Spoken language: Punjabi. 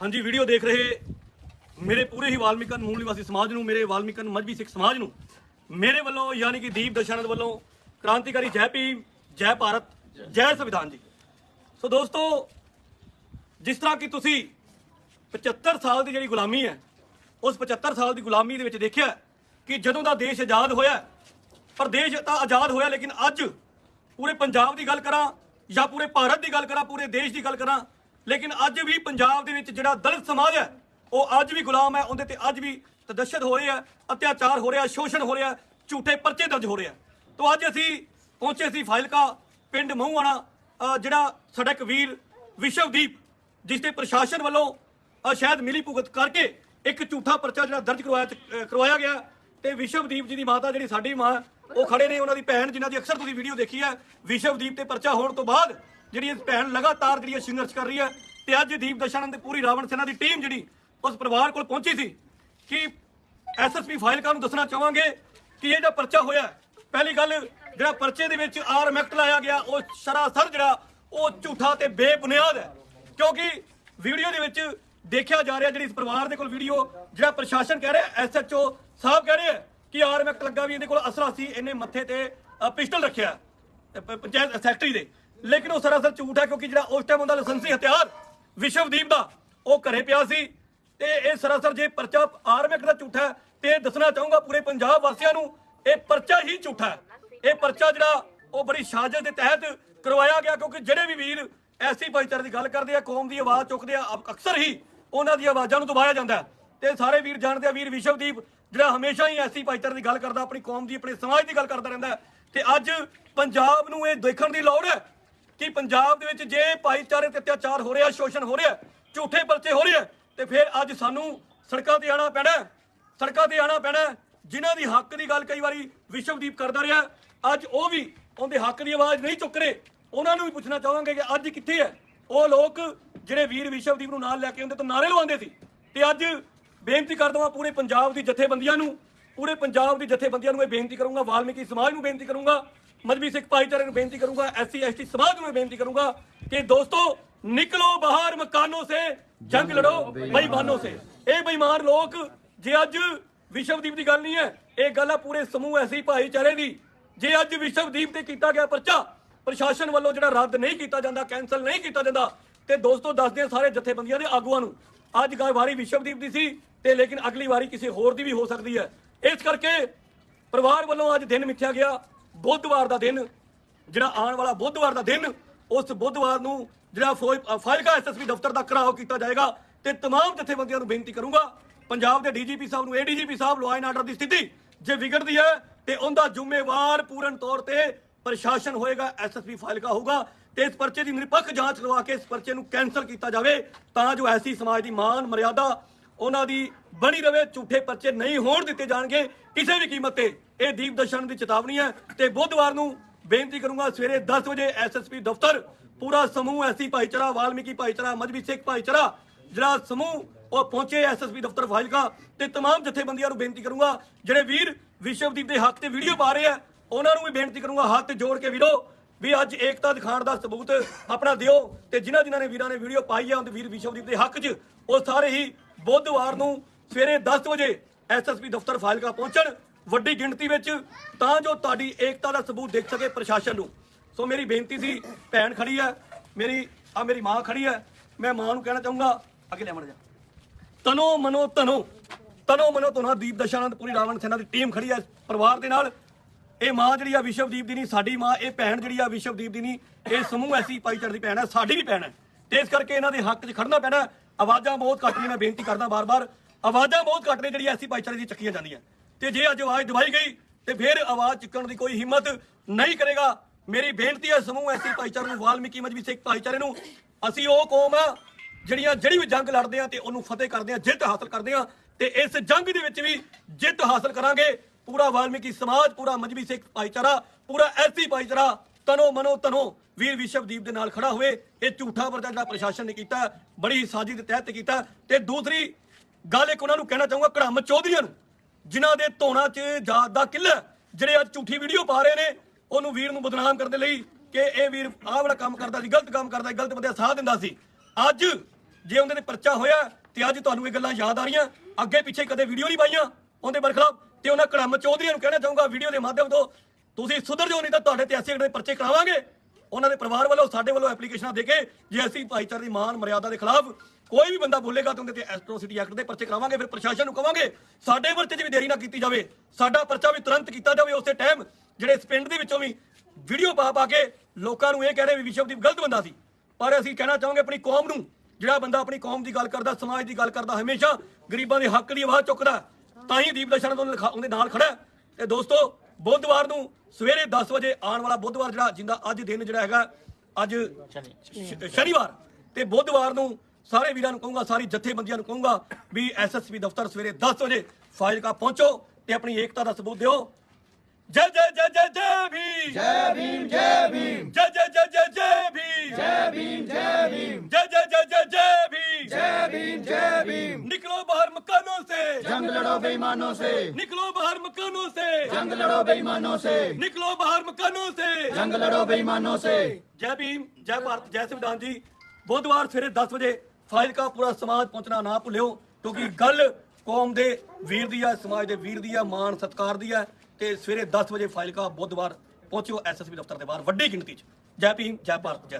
ਹਾਂਜੀ ਵੀਡੀਓ ਦੇਖ ਰਹੇ ਮੇਰੇ ਪੂਰੇ ਹੀ ਵਾਲਮੀਕਨ ਮੂਲ ਨਿਵਾਸੀ ਸਮਾਜ ਨੂੰ, ਮੇਰੇ ਵਾਲਮੀਕਨ ਮਜਬੀ ਸਿੱਖ ਸਮਾਜ ਨੂੰ, ਮੇਰੇ ਵੱਲੋਂ ਯਾਨੀ ਕਿ ਦੀਪ ਦਰਸ਼ਨਦ ਵੱਲੋਂ ਕ੍ਰਾਂਤੀਕਾਰੀ ਜੈ ਭੀਮ, ਜੈ ਭਾਰਤ, ਜੈ ਸੰਵਿਧਾਨ ਜੀ। ਸੋ ਦੋਸਤੋ, ਜਿਸ ਤਰ੍ਹਾਂ ਕਿ ਤੁਸੀਂ 75 ਸਾਲ ਦੀ ਜਿਹੜੀ ਗੁਲਾਮੀ ਹੈ, ਉਸ 75 ਸਾਲ ਦੀ ਗੁਲਾਮੀ ਦੇ ਵਿੱਚ ਦੇਖਿਆ ਕਿ ਜਦੋਂ ਦਾ ਦੇਸ਼ ਆਜ਼ਾਦ ਹੋਇਆ ਪਰ ਦੇਸ਼ ਤਾਂ ਆਜ਼ਾਦ ਹੋਇਆ, ਲੇਕਿਨ ਅੱਜ ਪੂਰੇ ਪੰਜਾਬ ਦੀ ਗੱਲ ਕਰਾਂ ਜਾਂ ਪੂਰੇ ਭਾਰਤ ਦੀ ਗੱਲ ਕਰਾਂ, ਪੂਰੇ ਦੇਸ਼ ਦੀ ਗੱਲ ਕਰਾਂ, ਲੇਕਿਨ ਅੱਜ ਵੀ ਪੰਜਾਬ ਦੇ ਵਿੱਚ ਜਿਹੜਾ ਦਲਿਤ ਸਮਾਜ ਹੈ, ਉਹ ਅੱਜ ਵੀ ਗੁਲਾਮ ਹੈ, ਉਹਦੇ ਤੇ ਅੱਜ ਵੀ ਤਦਸ਼ਦ ਹੋ ਰਿਹਾ ਅਤਿਆਚਾਰ ਹੋ ਰਿਹਾ ਸ਼ੋਸ਼ਣ ਹੋ ਰਿਹਾ ਝੂਠੇ ਪਰਚੇ ਦਰਜ ਹੋ ਰਿਹਾ ਤੋਂ ਅੱਜ ਅਸੀਂ ਪਹੁੰਚੇ ਸੀ ਫਾਇਲਕਾ ਪਿੰਡ ਮਹੂਆਣਾ ਜਿਹੜਾ ਸਾਡਾ ਇੱਕ ਵੀਰ ਵਿਸ਼ਵਦੀਪ, ਜਿਸ ਤੇ ਪ੍ਰਸ਼ਾਸਨ ਵੱਲੋਂ ਸ਼ਾਇਦ ਮਿਲੀ ਭੁਗਤ ਕਰਕੇ ਇੱਕ ਝੂਠਾ ਪਰਚਾ ਜਿਹੜਾ ਦਰਜ ਕਰਵਾਇਆ ਕਰਵਾਇਆ ਗਿਆ ਤੇ ਵਿਸ਼ਵਦੀਪ ਜੀ ਦੀ ਮਾਤਾ ਜਿਹੜੀ ਸਾਡੀ ਮਾਂ ਉਹ ਖੜੇ ਨੇ ਉਹਨਾਂ ਦੀ ਭੈਣ, ਜਿਨ੍ਹਾਂ ਦੀ ਅਕਸਰ ਤੁਸੀਂ ਵੀਡੀਓ ਦੇਖੀ ਹੈ। ਵਿਸ਼ਵਦੀਪ ਤੇ ਪਰਚਾ ਹੋਣ ਤੋਂ ਬਾਅਦ ਜਿਹੜੀ ਇਸ ਭੈਣ ਲਗਾਤਾਰ ਜਿਹੜੀ ਸੰਘਰਸ਼ ਕਰ ਰਹੀ ਹੈ ਤੇ ਅੱਜ ਦੀਪ ਦਸ਼ਾਨੰਦ ਤੇ ਪੂਰੀ ਰਾਵਣ ਸੈਨਾ ਦੀ ਟੀਮ ਜਿਹੜੀ ਉਸ ਪਰਿਵਾਰ ਕੋਲ ਪਹੁੰਚੀ ਸੀ ਕਿ ਐਸਐਸਪੀ ਫਾਈਲ ਨੂੰ ਦੱਸਣਾ ਚਾਹਾਂਗੇ ਕਿ ਇਹ ਜਿਹੜਾ ਪਰਚਾ ਹੋਇਆ ਪਹਿਲੀ ਗੱਲ ਜਿਹੜਾ ਪਰਚੇ ਦੇ ਵਿੱਚ ਆਰਮ ਐਕਟ ਲਾਇਆ ਗਿਆ, ਉਹ ਸਰਾਸਰ ਜਿਹੜਾ ਉਹ ਝੂਠਾ ਤੇ ਬੇਬੁਨਿਆਦ ਹੈ। ਕਿਉਂਕਿ ਵੀਡੀਓ ਦੇ ਵਿੱਚ ਦੇਖਿਆ ਜਾ ਰਿਹਾ ਜਿਹੜੀ ਇਸ ਪਰਿਵਾਰ ਦੇ ਕੋਲ ਵੀਡੀਓ, ਜਿਹੜਾ ਪ੍ਰਸ਼ਾਸਨ ਕਹਿ ਰਿਹਾ ਐਸਐਚਓ ਸਾਹਿਬ ਕਹਿ ਰਹੇ ਆ ਕਿ ਆਰਮ ਐਕਟ ਲੱਗਾ ਵੀ ਇਹਦੇ ਕੋਲ ਅਸਲਾ ਸੀ, ਇਹਨੇ ਮੱਥੇ ਤੇ ਪਿਸਟਲ ਰੱਖਿਆ। ਪੰਚਾਇਤ ਸੈਕਟਰੀ ਦੇ। ਲੇਕਿਨ ਉਹ ਸਰਾਸਰ ਝੂਠ ਹੈ ਕਿਉਂਕਿ ਜਿਹੜਾ ਉਸ ਟਾਈਮ ਉਹਦਾ ਲਾਇਸੈਂਸੀ ਹਥਿਆਰ, ਵਿਸ਼ਵਦੀਪ ਦਾ, ਉਹ ਘਰੇ ਪਿਆ ਸੀ। ਤੇ ਇਹ ਸਰਾਸਰ ਜੇ ਪਰਚਾ ਆਰਮ ਦਾ ਝੂਠਾ ਤੇ ਇਹ ਦੱਸਣਾ ਚਾਹੂੰਗਾ ਪੂਰੇ ਪੰਜਾਬ ਵਾਸੀਆਂ ਨੂੰ, ਇਹ ਪਰਚਾ ਹੀ ਝੂਠਾ ਹੈ। ਇਹ ਪਰਚਾ ਜਿਹੜਾ ਉਹ ਬੜੀ ਸਾਜ਼ਿਸ਼ ਦੇ ਤਹਿਤ ਕਰਵਾਇਆ ਗਿਆ ਕਿਉਂਕਿ ਜਿਹੜੇ ਵੀ ਵੀਰ ਐਸੀ ਭਾਈਚਾਰੇ ਦੀ ਗੱਲ ਕਰਦੇ ਆ, ਕੌਮ ਦੀ ਆਵਾਜ਼ ਚੁੱਕਦੇ ਆ ਅਕਸਰ ਹੀ ਉਹਨਾਂ ਦੀ ਆਵਾਜ਼ਾਂ ਨੂੰ ਦਬਾਇਆ ਜਾਂਦਾ ਤੇ ਸਾਰੇ ਵੀਰ ਜਾਣਦੇ ਆ, ਵੀਰ ਵਿਸ਼ਵਦੀਪ ਜਿਹੜਾ ਹਮੇਸ਼ਾ ਹੀ ਐਸੀ ਭਾਈਚਾਰੇ ਦੀ ਗੱਲ ਕਰਦਾ ਆਪਣੀ ਕੌਮ ਦੀ ਆਪਣੇ ਸਮਾਜ ਦੀ ਗੱਲ ਕਰਦਾ ਰਹਿੰਦਾ ਹੈ। ਤੇ ਅੱਜ ਪੰਜਾਬ ਨੂੰ ਇਹ ਦੇਖਣ ਦੀ ਲੋੜ ਹੈ ਕਿ ਪੰਜਾਬ ਦੇ ਵਿੱਚ ਜੇ ਭਾਈਚਾਰੇ ਤੇ ਅਤਿਆਚਾਰ ਹੋ ਰਿਹਾ ਸ਼ੋਸ਼ਣ ਹੋ ਰਿਹਾ ਝੂਠੇ ਪਰਚੇ ਹੋ ਰਹੇ ਆ, ਤੇ ਫਿਰ ਅੱਜ ਸਾਨੂੰ ਸੜਕਾਂ ਤੇ ਆਣਾ ਪੈਣਾ ਸੜਕਾਂ ਤੇ ਆਣਾ ਪੈਣਾ ਹੈ। ਜਿਨ੍ਹਾਂ ਦੀ ਹੱਕ ਦੀ ਗੱਲ ਕਈ ਵਾਰੀ ਵਿਸ਼ਵਦੀਪ ਕਰਦਾ ਰਿਹਾ। ਅੱਜ ਉਹ ਵੀ ਉਹਦੇ ਹੱਕ ਦੀ ਆਵਾਜ਼ ਨਹੀਂ ਚੁੱਕ ਰਹੇ। ਉਹਨਾਂ ਨੂੰ ਵੀ ਪੁੱਛਣਾ ਚਾਹਾਂਗੇ ਕਿ ਅੱਜ ਕਿੱਥੇ ਹੈ। ਉਹ ਲੋਕ ਜਿਹੜੇ ਵੀਰ ਵਿਸ਼ਵਦੀਪ ਨੂੰ ਨਾਲ ਲੈ ਕੇ ਉਹਦੇ ਤੋਂ ਨਾਰੇ ਲਵਾਉਂਦੇ ਸੀ। ਤੇ ਅੱਜ ਬੇਨਤੀ ਕਰਦਾ ਹਾਂ ਪੂਰੇ ਪੰਜਾਬ ਦੀ ਜਥੇਬੰਦੀਆਂ ਨੂੰ, ਪੂਰੇ ਪੰਜਾਬ ਦੀ ਜਥੇਬੰਦੀਆਂ ਨੂੰ ਇਹ ਬੇਨਤੀ ਕਰੂੰਗਾ, ਵਾਲਮੀਕੀ ਸਮਾਜ ਨੂੰ ਬੇਨਤੀ ਕਰੂੰਗਾ, ਮਜਬੀ ਸਿੱਖ ਭਾਈਚਾਰੇ ਨੂੰ ਬੇਨਤੀ ਕਰੂੰਗਾ, ਐਸਸੀ, ਐਸਟੀ ਸਮਾਜ ਨੂੰ ਇਹ ਬੇਨਤੀ ਕਰੂੰਗਾ ਕਿ ਦੋਸਤੋ, ਨਿਕਲੋ ਬਾਹਰ ਮਕਾਨੋਂ ਸੇ, ਜੰਗ ਲੜੋ, ਬੇਈਮਾਨੋਂ ਸੇ। ਇਹ ਬੇਈਮਾਨ ਲੋਕ, ਜੇ ਅੱਜ ਵਿਸ਼ਵਦੀਪ ਦੀ ਗੱਲ ਨਹੀਂ ਹੈ, ਇਹ ਗੱਲ ਆ ਪੂਰੇ ਸਮੂਹ ਐਸੀ ਭਾਈਚਾਰੇ ਦੀ। ਜੇ ਅੱਜ ਵਿਸ਼ਵਦੀਪ ਤੇ ਕੀਤਾ ਗਿਆ ਪਰਚਾ, ਪ੍ਰਸ਼ਾਸਨ ਵੱਲੋਂ ਜਿਹੜਾ ਰੱਦ ਨਹੀਂ ਕੀਤਾ ਜਾਂਦਾ ਕੈਨਸਲ ਨਹੀਂ ਕੀਤਾ ਜਾਂਦਾ ਤੇ ਦੋਸਤੋ ਦੱਸਦੇ ਹਾਂ ਸਾਰੇ ਜਥੇਬੰਦੀਆਂ ਦੇ ਆਗੂਆਂ ਨੂੰ ਅੱਜ ਗਾ ਵਾਰੀ ਵਿਸ਼ਵਦੀਪ ਦੀ ਸੀ ਤੇ ਲੇਕਿਨ ਅਗਲੀ ਵਾਰੀ ਕਿਸੇ ਹੋਰ ਦੀ ਵੀ ਹੋ ਸਕਦੀ ਹੈ ਇਸ ਕਰਕੇ ਪਰਿਵਾਰ ਵੱਲੋਂ ਅੱਜ ਦਿਨ ਮਿੱਥਿਆ ਗਿਆ ਬੁੱਧਵਾਰ ਦਾ ਦਿਨ ਜਿਹੜਾ ਆਉਣ ਵਾਲਾ ਬੁੱਧਵਾਰ ਦਾ ਦਿਨ ਉਸ ਬੁੱਧਵਾਰ ਨੂੰ ਜਿਹੜਾ ਫੌਜ- ਫਾਇਲਕਾ ਐਸਐਸਪੀ ਦਫ਼ਤਰ ਦਾ ਘਰਾਓ ਕੀਤਾ ਜਾਏਗਾ ਤੇ तमाम ਜਥੇਬੰਦੀਆਂ ਨੂੰ ਬੇਨਤੀ ਕਰੂੰਗਾ ਪੰਜਾਬ ਦੇ ਡੀਜੀਪੀ ਸਾਹਿਬ ਨੂੰ ਏਡੀਜੀਪੀ ਸਾਹਿਬ ਲਾਅ ਐਂਡ ਆਰਡਰ ਦੀ ਸਥਿਤੀ ਜੇ ਵਿਗੜਦੀ ਹੈ ਤੇ ਉਹਦਾ ਜ਼ਿੰਮੇਵਾਰ ਪੂਰਨ ਤੌਰ ਤੇ ਪ੍ਰਸ਼ਾਸਨ ਹੋਏਗਾ ਐਸਐਸਪੀ ਫਾਇਲਕਾ ਹੋਊਗਾ ਤੇ ਇਸ ਪਰਚੇ ਦੀ ਨਿਰਪੱਖ ਜਾਂਚ ਕਰਵਾ ਕੇ ਇਸ ਪਰਚੇ ਨੂੰ ਕੈਨਸਲ ਕੀਤਾ ਜਾਵੇ ਤਾਂ ਜੋ ਐਸੀ ਸਮਾਜ ਦੀ ਮਾਨ ਮਰਿਆਦਾ ਉਹਨਾਂ ਦੀ ਬਣੀ ਰਵੇ ਝੂਠੇ ਪਰਚੇ ਨਹੀਂ ਹੋਣ ਦਿੱਤੇ ਜਾਣਗੇ ਕਿਸੇ ਵੀ ਕੀਮਤ ਤੇ ਇਹ ਦੀਪ ਦਰਸ਼ਨ ਦੀ ਚੇਤਾਵਨੀ ਹੈ ਤੇ ਬੁੱਧਵਾਰ ਨੂੰ ਬੇਨਤੀ ਕਰੂੰਗਾ ਸਵੇਰੇ 10 ਵਜੇ ਐਸਐਸਪੀ ਦਫ਼ਤਰ ਪੂਰਾ ਸਮੂਹ ਐਸੀ ਭਾਈਚਾਰਾ ਵਾਲਮੀਕੀ ਭਾਈਚਾਰਾ ਮਜਬੀ ਸਿੱਖ ਭਾਈਚਾਰਾ ਜਿਹੜਾ ਸਮੂਹ ਉਹ ਪਹੁੰਚੇ ਐਸਐਸਪੀ ਦਫ਼ਤਰ ਫਾਜ਼ਿਲਕਾ ਤੇ तमाम ਜਥੇਬੰਦੀਆਂ ਨੂੰ ਬੇਨਤੀ ਕਰੂੰਗਾ ਜਿਹੜੇ ਵੀਰ ਵਿਸ਼ਵਦੀਪ ਦੇ ਹੱਕ ਤੇ ਵੀਡੀਓ ਪਾ ਰਹੇ ਆ ਉਹਨਾਂ ਨੂੰ ਵੀ ਬੇਨਤੀ ਕਰੂੰਗਾ, ਹੱਥ ਜੋੜ ਕੇ ਵੀਰੋ, ਵੀ ਅੱਜ ਏਕਤਾ ਦਿਖਾਉਣ ਦਾ ਸਬੂਤ ਆਪਣਾ ਦਿਓ ਤੇ ਜਿਨ੍ਹਾਂ ਜਿਨ੍ਹਾਂ ਨੇ ਵੀਰਾਂ ਨੇ ਵੀਡੀਓ ਪਾਈ ਹੈ ਉਹ ਵੀਰ ਵਿਸ਼ਵਦੀਪ ਦੇ ਹੱਕ 'ਚ, ਉਹ ਸਾਰੇ ਹੀ ਬੁੱਧਵਾਰ ਨੂੰ ਸਵੇਰੇ 10 ਵਜੇ ਐਸਐਸਪੀ ਦਫ਼ਤਰ ਫਾਜ਼ਿਲਕਾ ਪਹੁੰਚਣ। ਵੱਡੀ ਗਿਣਤੀ ਵਿੱਚ ਤਾਂ ਜੋ ਤੁਹਾਡੀ ਏਕਤਾ ਦਾ ਸਬੂਤ ਦੇਖ ਸਕੇ ਪ੍ਰਸ਼ਾਸਨ ਨੂੰ। ਸੋ ਮੇਰੀ ਬੇਨਤੀ ਸੀ, ਭੈਣ ਖੜੀ ਹੈ ਮੇਰੀ, ਆ ਮੇਰੀ ਮਾਂ ਖੜੀ ਹੈ ਮੈਂ ਮਾਂ ਨੂੰ ਕਹਿਣਾ ਚਾਹੂੰਗਾ, ਅੱਗੇ ਲੈ ਮੜ ਜਾ। ਤਨੋ ਮਨੋ ਤਨੋ ਤਨੋ ਮਨੋ ਤਨੋ ਦੀਪ ਦਸ਼ਾਨੰਦ, ਪੂਰੀ ਰਾਵਣ ਸੈਨਾ ਦੀ ਟੀਮ ਖੜੀ ਹੈ ਪਰਿਵਾਰ ਦੇ ਨਾਲ। ਇਹ ਮਾਂ ਜਿਹੜੀ ਆ ਵਿਸ਼ਵਦੀਪ ਦੀ ਨਹੀਂ, ਸਾਡੀ ਮਾਂ, ਇਹ ਭੈਣ ਜਿਹੜੀ ਆ ਵਿਸ਼ਵਦੀਪ ਦੀ ਨਹੀਂ, ਇਹ ਸਮੂਹ ਐਸੀ ਭਾਈਚਾਰੇ ਦੀ ਭੈਣ ਹੈ, ਸਾਡੀ ਵੀ ਭੈਣ ਹੈ। ਤੇ ਇਸ ਕਰਕੇ ਇਹਨਾਂ ਦੇ ਹੱਕ 'ਚ ਖੜਨਾ ਪੈਣਾ ਆਵਾਜ਼ਾਂ ਬਹੁਤ ਘੱਟ ਨੇ, ਮੈਂ ਬੇਨਤੀ ਕਰਦਾ ਬਾਰ-ਬਾਰ, ਆਵਾਜ਼ਾਂ ਬਹੁਤ ਘੱਟ ਨੇ ਜਿਹੜੀ ਐਸੀ ਭਾਈਚਾਰੇ ਦੀ ਚੱਕੀਆਂ ਜਾਂਦੀਆਂ। ਤੇ ਜੇ ਅੱਜ ਆਵਾਜ਼ ਦਬਾਈ ਗਈ, ਤੇ ਫਿਰ ਆਵਾਜ਼ ਚੁੱਕਣ ਦੀ ਕੋਈ ਹਿੰਮਤ ਨਹੀਂ ਕਰੇਗਾ। ਮੇਰੀ ਬੇਨਤੀ ਹੈ ਸਮੂਹ ਐਸੀ ਭਾਈਚਾਰੇ ਨੂੰ, ਵਾਲਮੀਕੀ ਮਜਬੀ ਸਿੱਖ ਭਾਈਚਾਰੇ ਨੂੰ, ਅਸੀਂ ਉਹ ਕੌਮ ਆ ਜਿਹੜੀਆਂ, ਜਿਹੜੀ ਵੀ ਜੰਗ ਲੜਦੇ ਆ ਤੇ ਉਹਨੂੰ ਫਤਿਹ ਕਰਦੇ ਆ, ਜਿੱਤ ਹਾਸਲ ਕਰਦੇ ਆ। ਤੇ ਇਸ ਜੰਗ ਦੇ ਵਿੱਚ ਵੀ ਜਿੱਤ ਹਾਸਲ ਕਰਾਂਗੇ। ਪੂਰਾ ਵਾਲਮੀਕੀ ਸਮਾਜ ਪੂਰਾ ਮਜਬੀ ਸਿੱਖ ਭਾਈਚਾਰਾ ਪੂਰਾ ਐਸੀ ਭਾਈਚਾਰਾ ਤਨੋ ਮਨੋ ਤਨੋ ਵੀਰ ਵਿਸ਼ਵਦੀਪ ਦੇ ਨਾਲ ਖੜਾ ਹੋਵੇ। ਇਹ ਝੂਠਾ ਪਰਚਾ ਜਿਹੜਾ ਪ੍ਰਸ਼ਾਸਨ ਨੇ ਕੀਤਾ ਬੜੀ ਸਾਜ਼ਿਸ਼ ਦੇ ਤਹਿਤ ਕੀਤਾ। ਤੇ ਦੂਸਰੀ ਗੱਲ ਇੱਕ ਉਹਨਾਂ ਨੂੰ ਕਹਿਣਾ ਚਾਹੂੰਗਾ ਕੜਮ ਚੌਧਰੀਆਂ ਨੂੰ ਜਿਨ੍ਹਾਂ ਦੇ ਧੋਣਾ 'ਚ ਜਾਤ ਦਾ ਕਿੱਲਾ ਹੈ, ਜਿਹੜੇ ਅੱਜ ਝੂਠੀ ਵੀਡੀਓ ਪਾ ਰਹੇ ਨੇ ਉਹਨੂੰ ਵੀਰ ਨੂੰ ਬਦਨਾਮ ਕਰਨ ਦੇ ਲਈ ਕਿ ਇਹ ਵੀਰ ਆਹ ਵਾਲਾ ਕੰਮ ਕਰਦਾ ਸੀ ਗਲਤ ਕੰਮ ਕਰਦਾ ਸੀ ਗਲਤ ਬੰਦੇ ਸਾਥ ਦਿੰਦਾ ਸੀ। ਅੱਜ ਜੇ ਉਹਦੇ ਤੇ ਪਰਚਾ ਹੋਇਆ ਤੇ ਅੱਜ ਤੁਹਾਨੂੰ ਇਹ ਗੱਲਾਂ ਯਾਦ ਆ ਰਹੀਆਂ ਅੱਗੇ ਪਿੱਛੇ ਕਦੇ ਵੀਡੀਓ ਨਹੀਂ ਪਾਈਆਂ ਉਹਦੇ ਬਰਖਲਾਫ ਤੇ ਉਹਨਾਂ ਕੜਮ ਚੌਧਰੀਆਂ ਨੂੰ ਕਹਿਣਾ ਚਾਹੂੰਗਾ, ਵੀਡੀਓ ਦੇ ਮਾਧਿਅਮ ਤੋਂ, ਤੁਸੀਂ ਸੁਧਰ ਜਾਓ ਨਹੀਂ ਤਾਂ ਤੁਹਾਡੇ ਤੇ ਐਸੇ ਦੇ ਪਰਚੇ ਕਰਾਵਾਂਗੇ। ਉਹਨਾਂ ਦੇ ਪਰਿਵਾਰ ਵੱਲੋਂ, ਸਾਡੇ ਵੱਲੋਂ ਐਪਲੀਕੇਸ਼ਨਾਂ ਦੇ ਕੇ, ਜੇ ਅਸੀਂ ਭਾਈਚਾਰੇ ਦੀ ਮਾਨ ਮਰਿਆਦਾ ਦੇ ਖਿਲਾਫ ਕੋਈ ਵੀ ਬੰਦਾ ਬੋਲੇਗਾ ਤਾਂ ਉਹਦੇ ਤੇ ਐਸਟ੍ਰੋਸਿਟੀ ਐਕਟ ਦੇ ਪਰਚੇ ਕਰਾਵਾਂਗੇ, ਫਿਰ ਪ੍ਰਸ਼ਾਸਨ ਨੂੰ ਕਵਾਂਗੇ, ਸਾਡੇ ਪਰਚੇ 'ਚ ਵੀ ਦੇਰੀ ਨਾ ਕੀਤੀ ਜਾਵੇ। ਸਾਡਾ ਪਰਚਾ ਵੀ ਤੁਰੰਤ ਕੀਤਾ ਜਾਵੇ ਉਸੇ ਟਾਈਮ ਜਿਹੜੇ ਇਸ ਪਿੰਡ ਦੇ ਵਿੱਚੋਂ ਵੀ ਵੀਡੀਓ ਪਾ ਪਾ ਕੇ ਲੋਕਾਂ ਨੂੰ ਇਹ ਕਹਿ ਰਹੇ ਵੀ ਵਿਸ਼ਵਦੀਪ ਗਲਤ ਬੰਦਾ ਸੀ। ਪਰ ਅਸੀਂ ਕਹਿਣਾ ਚਾਹਾਂਗੇ ਆਪਣੀ ਕੌਮ ਨੂੰ, ਜਿਹੜਾ ਬੰਦਾ ਆਪਣੀ ਕੌਮ ਦੀ ਗੱਲ ਕਰਦਾ, ਸਮਾਜ ਦੀ ਗੱਲ ਕਰਦਾ, ਹਮੇਸ਼ਾ ਗਰੀਬਾਂ ਦੇ ਹੱਕ ਦੀ ਆਵਾਜ਼ ਚੁੱਕਦਾ। ਤਾਂ ਹੀ ਦੀਪ ਦਰਸ਼ਨ ਉਹਦੇ ਨਾਲ ਖੜਾ। ਤੇ ਦੋਸਤੋ ਬੁੱਧਵਾਰ ਨੂੰ ਸਵੇਰੇ 10 ਵਜੇ ਆਉਣ ਵਾਲਾ ਬੁੱਧਵਾਰ ਜਿਹੜਾ ਜਿੰਦਾ ਅੱਜ ਦਿਨ ਜਿਹੜਾ ਹੈਗਾ ਅੱਜ ਸ਼ਨੀਵਾਰ। ਤੇ ਬੁੱਧਵਾਰ ਨੂੰ ਸਾਰੇ ਵੀਰਾਂ ਨੂੰ ਕਹੂੰਗਾ ਸਾਰੀ ਜਥੇਬੰਦੀਆਂ ਨੂੰ ਕਹੂੰਗਾ ਵੀ ਐਸਐਸਪੀ ਦਫ਼ਤਰ ਸਵੇਰੇ 10 ਵਜੇ ਫਾਜ਼ਿਲਕਾ ਪਹੁੰਚੋ ਤੇ ਆਪਣੀ ਏਕਤਾ ਦਾ ਸਬੂਤ ਦਿਓ। ਜੈ ਜੈ ਜੈ ਜੈ ਜੈ ਭੀਮ। ਜੈ ਭੀਮ ਜੈ ਭੀਮ। ਜੈ ਜੈ ਜੈ ਜੈ ਜੈ ਭੀਮ। ਜੈ ਭੀਮ ਜੈ ਭੀਮ। ਜੈ ਜੈ ਜੈ ਜੈ ਜੈ ਭੀਮ। ਜੈ ਭੀਮ ਜੈ ਭੀਮ। ਨਿਕਲੋ ਬਾਹਰ ਮੱਕਾ जंग लड़ो बेईमानों से निकलो बाहर मकानों से जंग लड़ो बेईमानों से निकलो बाहर मकानों से जंग लड़ो बेईमानों से जय भीम जय भारत जय संविधान जी बुधवार ਸਵੇਰੇ 10 ਵਜੇ ਫਾਈਲ ਕਾ ਪੂਰਾ ਸਮਾਜ ਪਹੁੰਚਣਾ ਨਾ ਭੁੱਲਿਓ ਕਿਉਂਕਿ ਗੱਲ ਕੌਮ ਦੇ ਵੀਰ ਦੀ ਹੈ ਸਮਾਜ ਦੇ ਵੀਰ ਦੀ ਹੈ ਮਾਣ ਸਤਕਾਰ ਦੀ ਹੈ ਤੇ ਸਵੇਰੇ 10 ਵਜੇ ਫਾਈਲ ਕਾ ਬੁੱਧਵਾਰ ਪਹੁੰਚਿਓ ਐਸਐਸਪੀ ਦਫ਼ਤਰ ਦੇ ਬਾਹਰ ਵੱਡੀ ਗਿਣਤੀ 'ਚ ਜੈ ਭੀਮ ਜੈ ਭਾਰਤ ਜੈ ਸੰਵਿਧਾਨ